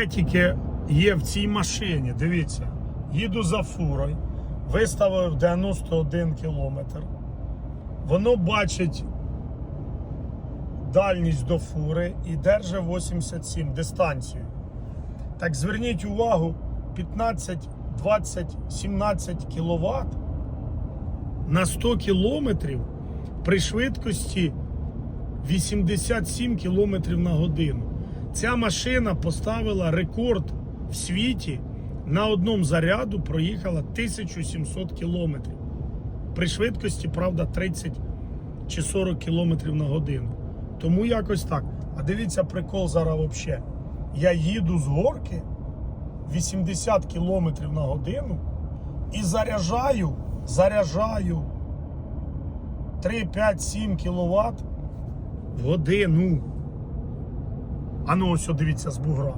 тільки є в цій машині. Дивіться, їду за фурою, виставив 91 кілометр. Воно бачить дальність до фури і держить 87 дистанцію. Так зверніть увагу, 15, 20, 17 кВт на 100 кілометрів при швидкості 87 км на годину. Ця машина поставила рекорд в світі. На одному заряду проїхала 1700 кілометрів. При швидкості, правда, 30 чи 40 кілометрів на годину. Тому якось так. А дивіться, прикол зараз взагалі. Я їду з горки 80 кілометрів на годину і заряджаю, заряджаю 3, 5, 7 кВт в годину. А ну ось, дивіться, з бугра.